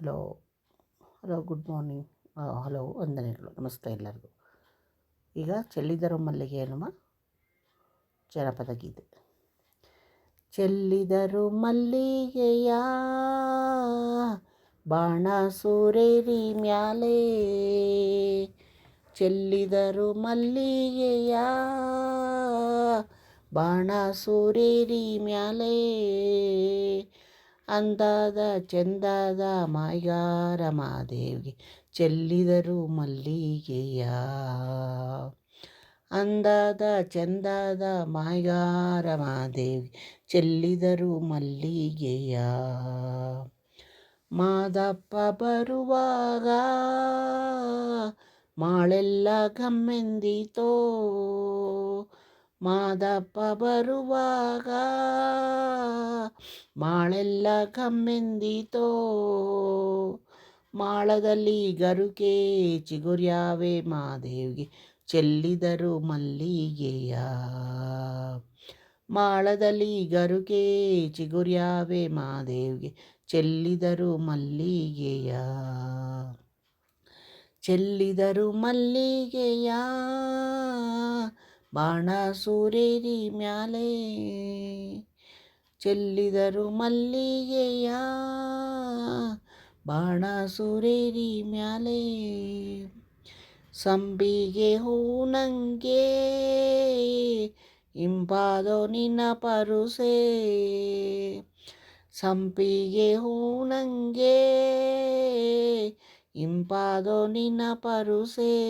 Hello hello, good morning. Hello ವಂದನೆಗಳು ನಮಸ್ತೆ ಎಲ್ಲರಿಗೂ. ಈಗ ಚೆಲ್ಲಿದರು ಮಲ್ಲಿಗೆ ಎನ್ನುವ ಜನಪದ ಗೀತೆ. ಚೆಲ್ಲಿದರು ಮಲ್ಲಿಗೆಯ ಬಾಣ ಸೂರೇರಿ ಮ್ಯಾಲೆ ಚೆಲ್ಲಿದರು ಮಲ್ಲಿಗೆಯ ಬಾಣ ಸೂರೇರಿ ಮ್ಯಾಲೆ ಅಂದಾದ ಚಂದಾದ ಮಾಯಾರ ಮಾದೇವಿಗೆ ಚೆಲ್ಲಿದರು ಮಲ್ಲಿಗೆಯ. ಅಂದಾದ ಚಂದಾದ ಮಾಯಾರ ಮಾದೇವಿ ಚೆಲ್ಲಿದರು ಮಲ್ಲಿಗೆಯ. ಮಾದಪ್ಪ ಬರುವಾಗ ಮಾಳೆಲ್ಲ ಗಮ್ಮೆಂದಿತೋ ಮಾದಪ್ಪ ಬರುವಾಗ ಮಾಳೆಲ್ಲ ಕಮ್ಮೆಂದಿತೋ? ಮಾಳದಲ್ಲಿ ಗರುಕೆ ಚಿಗುರ್ಯಾವೆ ಮಾದೇವಿಗೆ ಚೆಲ್ಲಿದರು ಮಲ್ಲಿಗೆಯ. ಮಾಳದಲ್ಲಿ ಗರುಕೆ ಚಿಗುರ್ಯಾವೆ ಮಾದೇವಿಗೆ ಚೆಲ್ಲಿದರು ಮಲ್ಲಿಗೆಯ. ಚೆಲ್ಲಿದರು ಮಲ್ಲಿಗೆಯ. ಬಾಣ ಸೂರೇರಿ ಮ್ಯಾಲೆ ಚೆಲ್ಲಿದರು ಮಲ್ಲಿಗೆಯ. ಬಾಣ ಸುರೇರಿ ಮ್ಯಾಲೆ ಸಂಬಿಗೆ ಹೂನಂಗೆ ಇಂಪಾದೋ ನಿನ್ನ ಪರುಸೆ. ಸಂಪಿಗೆ ಹೂನಂಗೆ ಇಂಪಾದೋ ನಿನ್ನ ಪರುಸೆ.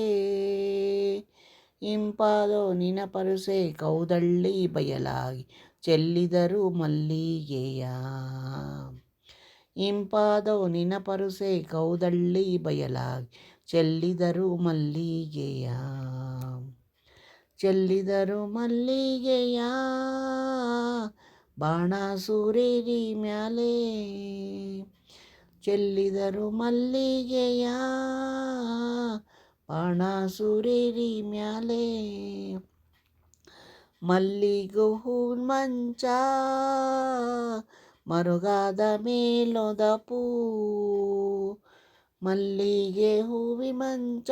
ಇಂಪಾದೋ ನಿನ ಪರುಸೆ ಕೌದಳ್ಳಿ ಬಯಲಾಗಿ ಚೆಲ್ಲಿದರು ಮಲ್ಲಿಗೆಯ. ಇಂಪಾದೋ ನಿನ ಪರುಸೆ ಕೌದಳ್ಳಿ ಬಯಲಾಗಿ ಚೆಲ್ಲಿದರು ಮಲ್ಲಿಗೆಯ. ಚೆಲ್ಲಿದರು ಮಲ್ಲಿಗೆಯ. ಬಾಣ ಸೂರೇರಿ ಮ್ಯಾಲೆ ಚೆಲ್ಲಿದರು ಮಲ್ಲಿಗೆಯ. ಬಾಣ ಸುರಿರಿ ಮ್ಯಾಲೆ ಮಲ್ಲಿಗೆ ಹೂ ಮಂಚ ಮರುಗಾದ ಮೇಲೋದ ಪೂ ಮಲ್ಲಿಗೆ ಹೂವಿ ಮಂಚ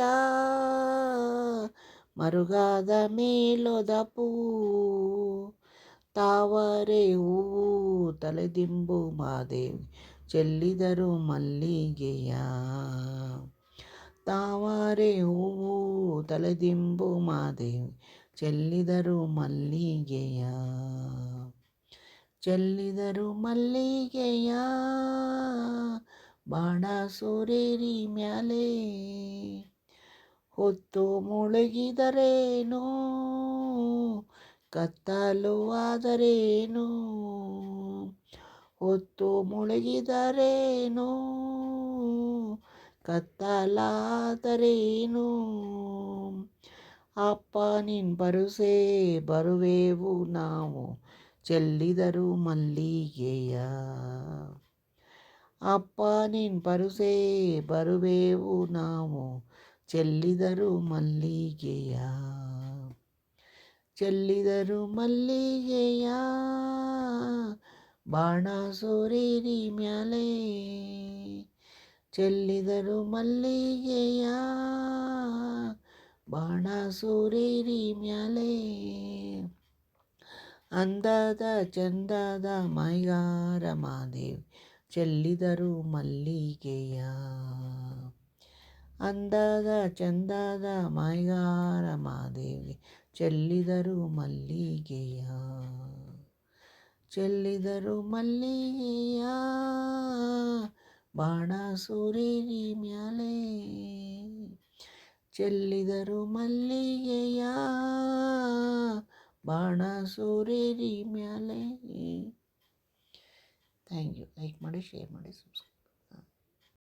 ಮರುಗಾದ ಮೇಲೋದ ಪೂ ತಾವರೆ ಹೂವು ತಲೆದಿಂಬು ಮಾದೇವಿ ಚೆಲ್ಲಿದರು ಮಲ್ಲಿಗೆಯ ತಾವರೆ ಹೂವು ತಲೆದಿಂಬು ಮಾದೇವಿ ಚೆಲ್ಲಿದರು ಮಲ್ಲಿಗೆಯ. ಚೆಲ್ಲಿದರು ಮಲ್ಲಿಗೆಯ, ಬಾಣ ಸೂರೇರಿ ಮ್ಯಾಲೆ. ಹೊತ್ತು ಮುಳುಗಿದರೇನು, ಕತ್ತಲು ಆದರೇನು, ಹೊತ್ತು ಮುಳುಗಿದರೇನು ಕತ್ತಲಾದರೇನು? ಅಪ್ಪ, ನಿನ್ ಬರುಸೇ ಬರುವೆವು ನಾವು, ಚೆಲ್ಲಿದರು ಮಲ್ಲಿಗೆಯ. ಅಪ್ಪ, ನಿನ್ ಬರುಸೇ ಬರುವೆವು ನಾವು, ಚೆಲ್ಲಿದರು ಮಲ್ಲಿಗೆಯ. ಚೆಲ್ಲಿದರು ಮಲ್ಲಿಗೆಯ, ಬಾಣ ಸೋರೇರಿ ಮ್ಯಾಲೆ. ಚೆಲ್ಲಿದರು ಮಲ್ಲಿಗೆಯ ಬಾಣ ಸೂರೇರಿ ಮ್ಯಾಲೆ. ಅಂದದ ಚಂದದ ಮೈಗಾರ ಮಾದೇವಿ ಚೆಲ್ಲಿದರು ಮಲ್ಲಿಗೆಯ. ಅಂದದ ಚಂದದ ಮೈಗಾರ ಮಾದೇವಿ ಚೆಲ್ಲಿದರು ಮಲ್ಲಿಗೆಯ. ಚೆಲ್ಲಿದರು ಮಲ್ಲಿಗೆಯ. ಬಾಣ ಸೂರೇರಿ ಮ್ಯಾಲೆ ಚೆಲ್ಲಿದರು ಮಲ್ಲಿಗೆಯ ಬಾಣ ಸೂರೇರಿ ಮ್ಯಾಲೆ. ಥ್ಯಾಂಕ್ ಯು ಲೈಕ್ ಮಾಡಿ ಶೇರ್ ಮಾಡಿ ಸಬ್ಸ್ಕ್ರೈಬ್